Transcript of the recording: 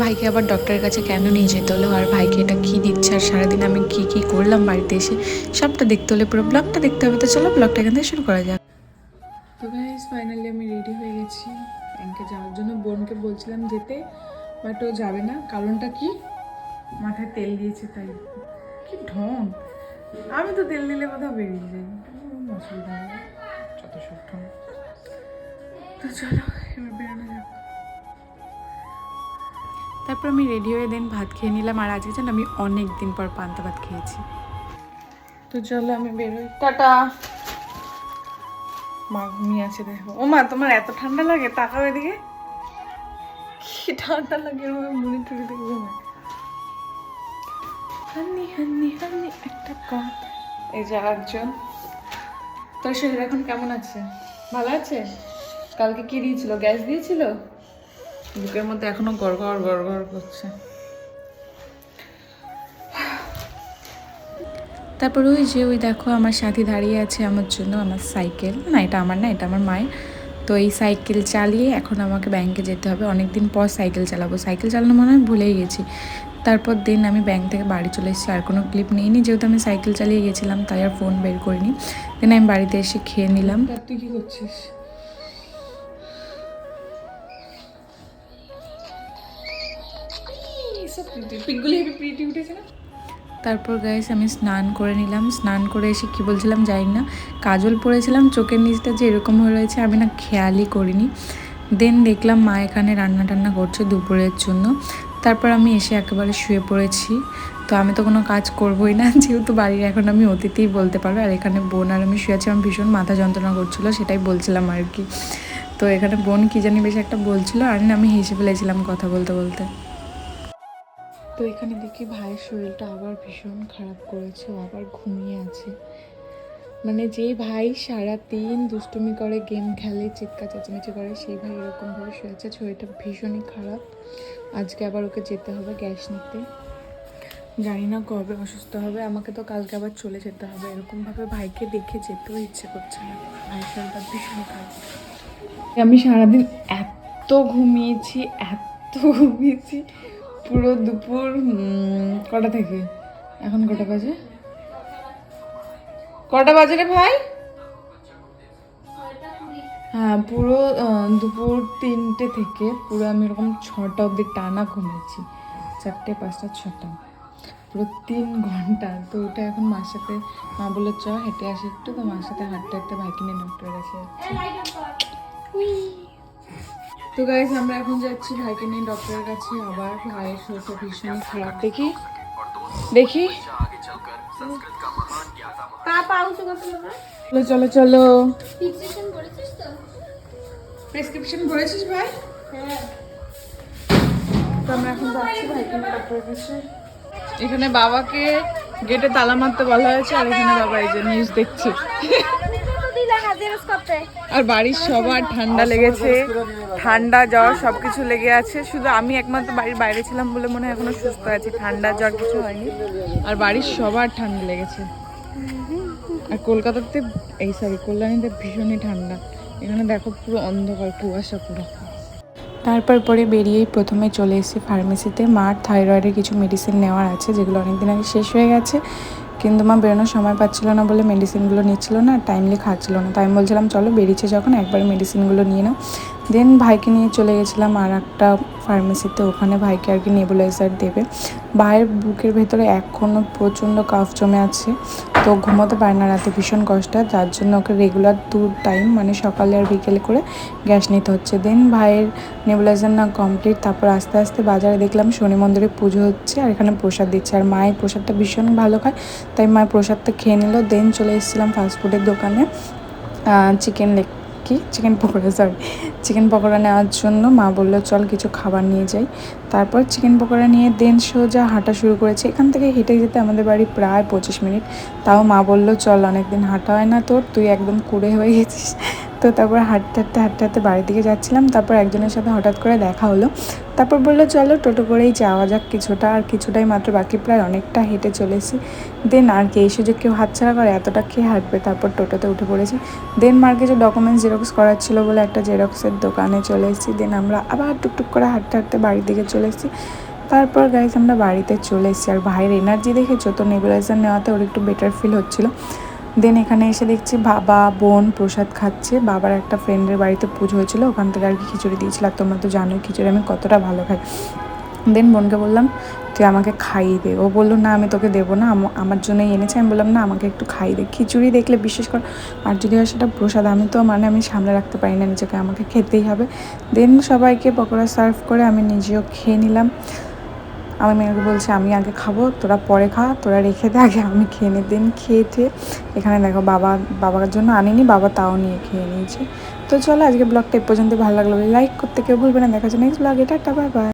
ভাইকে আবার ডক্টরের কাছে কেন নিয়ে যেতে হলো? আর ভাইকে এটা কী দিচ্ছে? আর সারাদিন আমি কী কী করলাম বাড়িতে এসে? সবটা দেখতে হলে পুরো ব্লগটা দেখতে হবে। তো চলো ব্লগটা এখান থেকে শুরু করা যাক। তো গাইজ ফাইনালি আমি রেডি হয়ে গেছি। ব্যাংকে যাওয়ার জন্য বোনকে বলছিলাম যেতে বাট ও যাবে না। কারণটা কি? মাথায় তেল দিয়েছে তাই। কি ঢং। আমি তো তেল দিলে কোথাও বেরিয়ে যাই। অসুবিধা নেই। যত সব ঢং। তো চলো, এবার বেরোনো যাক। তারপর আমি রেডি হয়ে দেন ভাত খেয়ে নিলাম। আর আজকে জান আমি অনেক দিন পর পান্তা ভাত খেয়েছি। তো চলো আমি বেরোই। টাটা। মা ঘুমিয়ে আছে দেখো। ও মা, তোমার এত ঠান্ডা লাগে? তাকাও এদিকে। কি ঠান্ডা লাগে মুড়ি টুড়ি দিয়ে ঘুমায়। হান্নি হান্নি হান্নি, একটা কাপ। এই যে একজন তোর শরীর এখন কেমন আছে? ভালো আছে? কালকে কি দিয়েছিল? গ্যাস দিয়েছিল? বুকের মধ্যে এখনও গড়গড় গড়গড় করছে। তারপর ওই যে ওই দেখো আমার সাথী দাঁড়িয়ে আছে আমার জন্য, আমার সাইকেল। না, এটা আমার না, এটা আমার মায়ের। তো এই সাইকেল চালিয়ে এখন আমাকে ব্যাংকে যেতে হবে। অনেক দিন পর সাইকেল চালাবো। সাইকেল চালানো মনে হয় ভুলেই গেছি। তারপর দিন আমি ব্যাংক থেকে বাড়ি চলে এসেছি, আর কোনো ক্লিপ নিইনি। যেহেতু আমি সাইকেল চালিয়ে গেছিলাম, তাই আর ফোন বের করিনি। দেন আমি বাড়িতে এসে খেয়ে নিলাম। তুই কি করছিস? হেবি প্রিটি উঠেছে না? তারপর গাইস আমি স্নান করে নিলাম। স্নান করে এসে কি বলছিলাম জানি না। কাজল পরেছিলাম চোখের নিচটা যে এরকম হয়ে রয়েছে, আমি না খেয়ালই করিনি। দেন দেখলাম মা এখানে রান্না টান্না করছে দুপুরের জন্য। তারপর আমি এসে একেবারে শুয়ে পড়েছি। তো আমি তো কোনো কাজ করবোই না, যেহেতু বাড়ির এখন আমি অতিথিই বলতে পারব আর এখানে বোন আর আমি শুয়েছি আমার ভীষণ মাথা যন্ত্রণা করছিল, সেটাই বলছিলাম আর কি। তো এখানে বোন কী জানি বেশ একটা বলছিল, আর আমি হেসে ফেলেছিলাম কথা বলতে বলতে। তো এখানে দেখি ভাইয়ের শরীরটা আবার ভীষণ খারাপ করেছে আবার ঘুমিয়ে আছে। মানে যে ভাই সারা দিন দুষ্টুমি করে, গেম খেলে, চিৎকার, চেঁচামেচি করে, সেই ভাই এরকমভাবে শুয়ে আছে, শরীরটা ভীষণই খারাপ। আজকে আবার ওকে যেতে হবে গ্যাস নিতে। জানি না কবে অসুস্থ হবে, আমাকে তো কালকে আবার চলে যেতে হবে। এরকমভাবে ভাইকে দেখে যেতেও ইচ্ছে করছে না। ভাই শরীরটা ভীষণ খারাপ। আমি সারাদিন এত ঘুমিয়েছি এত ঘুমিয়েছি পুরো দুপুর কটা থেকে? এখন কটা বাজে? কটা বাজে রে ভাই? হ্যাঁ পুরো দুপুর তিনটে থেকে পুরো আমি এরকম ছটা অবধি টানা ঘুমিয়েছি চারটে পাঁচটা ছটা। পুরো তিন ঘণ্টা। তো ওটা এখন মার সাথে মা বলে চ হেঁটে আসি একটু। তো মার সাথে হাঁটতে হাঁটতে ভাইকে নিয়ে ডক্টরের কাছে যাচ্ছি। তো গাইজ আমরা এখন যাচ্ছি ভাইকে নিয়ে ডক্টরের কাছে। আবার ভাইয়ের শরীরটা ভীষণ খারাপ। দেখি। দেখি। চলো চলো চলো। প্রেসক্রিপশন করেছিস ভাই? হ্যাঁ। তো আমরা এখন যাচ্ছি ভাইকে নিয়ে ডক্টরের কাছে। এখানে বাবাকে গেটে তালা মারতে বলা হয়েছে আর এখানে বাবা এই যে নিউজ দেখছে দিলা না জেরক্স করতে আর বাড়ির সবার ঠান্ডা লেগেছে ঠান্ডা জ্বর সব কিছু লেগে আছে। শুধু আমি একমাত্র বাড়ির বাইরে ছিলাম বলে মনে হয় এখনও সুস্থ আছি ঠান্ডা জ্বর কিছু হয়নি। আর বাড়ির সবার ঠান্ডা লেগেছে। আর কলকাতাতে এই সরি কল্যাণীতে ভীষণই ঠান্ডা। এখানে দেখো পুরো অন্ধকার কুয়াশা পুরো। তারপর পরে বেরিয়েই প্রথমে চলে এসেছি ফার্মেসিতে মার থাইরয়েডের কিছু মেডিসিন নেওয়ার আছে যেগুলো অনেকদিন আগে শেষ হয়ে গেছে। কিন্তু মা বেরোনোর সময় পাচ্ছিল না বলে মেডিসিনগুলো নিচ্ছিল না টাইমলি খাচ্ছিল না। তাই আমি বলছিলাম, চলো বেরিয়েছে যখন, একবার মেডিসিনগুলো নিয়ে নাও। দেন ভাইকে নিয়ে চলে গেছিলাম আর একটা ফার্মেসিতে ওখানে ভাইকে আর কি নেবুলাইজার দেবে। ভাইয়ের বুকের ভেতরে এখনও প্রচণ্ড কাফ জমে আছে। তো ঘুমোতে পারে না, রাতে ভীষণ কষ্ট। যার জন্য ওকে রেগুলার দু টাইম মানে সকালে আর বিকেলে করে গ্যাস নিতে হচ্ছে। দেন ভাইয়ের নেবুলাইজার না কমপ্লিট তারপর আস্তে আস্তে বাজারে দেখলাম শনি মন্দিরে পুজো হচ্ছে আর এখানে প্রসাদ দিচ্ছে। আর মায়ের প্রসাদটা ভীষণ ভালো খায়, তাই মায়ের প্রসাদটা খেয়ে নিল। দেন চলে এসেছিলাম ফাস্টফুডের দোকানে চিকেন লেগ কি chicken pakora sorry chicken pakora নেওয়ার জন্য মা বলল, চল কিছু খাবার নিয়ে যাই। তারপর চিকেন পকোড়া নিয়ে দেন সোজা হাঁটা শুরু করেছে। এখান থেকে হেঁটে যেতে আমাদের বাড়ি প্রায় পঁচিশ মিনিট। তাও মা বলল, চল, অনেকদিন হাঁটা হয় না তোর, তুই একদম কুড়ে হয়ে গেছিস। তো তারপর হাঁটতে হাঁটতে হাঁটতে হাঁটতে বাড়ির দিকে যাচ্ছিলাম। তারপর একজনের সাথে হঠাৎ করে দেখা হলো। তারপর বলল, চলো টোটো করেই যাওয়া যাক। কিছুটা আর কিছুটাই মাত্র বাকি। প্রায় অনেকটা হেঁটে চলেছি দেন আর কি এই সুযোগ কেউ হাতছাড়া করে, এতটা খেয়ে হাঁটবে? তারপর টোটোতে উঠে পড়েছি। দেন মার কিছু ডকুমেন্টস জেরক্স করার ছিল বলে একটা জেরক্সের দোকানে চলে এসেছি। দেন আমরা আবার টুকটুক করে হাঁটতে হাঁটতে বাড়ির দিকে চলে এসেছি। তারপর গাইজ আমরা বাড়িতে চলে এসেছি। আর ভাইয়ের এনার্জি দেখেছ? তো নেবুলাইজার নেওয়াতে ওর একটু বেটার ফিল হচ্ছিল। দেন এখানে এসে দেখছি বাবা, বোন প্রসাদ খাচ্ছে। বাবার একটা ফ্রেন্ডের বাড়িতে পুজো হয়েছিল, ওখান থেকে আর কি খিচুড়ি দিয়েছিল। আর তোমরা তো জানোই, খিচুড়ি আমি কতটা ভালো খাই। দেন বোনকে বললাম, তুই আমাকে খাইয়ে দে। ও বলল, না, আমি তোকে দেবো না। আমার জন্যই এনেছে। আমি বললাম, না, আমাকে একটু খাইয়ে দে। খিচুড়ি দেখলে বিশেষ করে, আর যদি হয় সেটা প্রসাদ, আমি তো মানে আমি সামলে রাখতে পারি না নিজেকে, আমাকে খেতেই হবে। দেন সবাইকে পকোড়া সার্ভ করে আমি নিজেও খেয়ে নিলাম। আমি মেয়েকে বলছে, আমি আগে খাব, তোরা পরে খা, তোরা রেখে দে, আগে আমি খেয়ে নিয়ে দিন খেয়ে ঠেয়ে এখানে দেখো বাবা বাবার জন্য আনিনি, বাবা তাও নিয়ে খেয়ে নিয়েছে। তো চলো আজকে ব্লগটা এ পর্যন্ত ভালো লাগল লাইক করতে কেউ ভুলবে না। দেখা যাচ্ছে নেক্সট ব্লগ এটা বাই বাই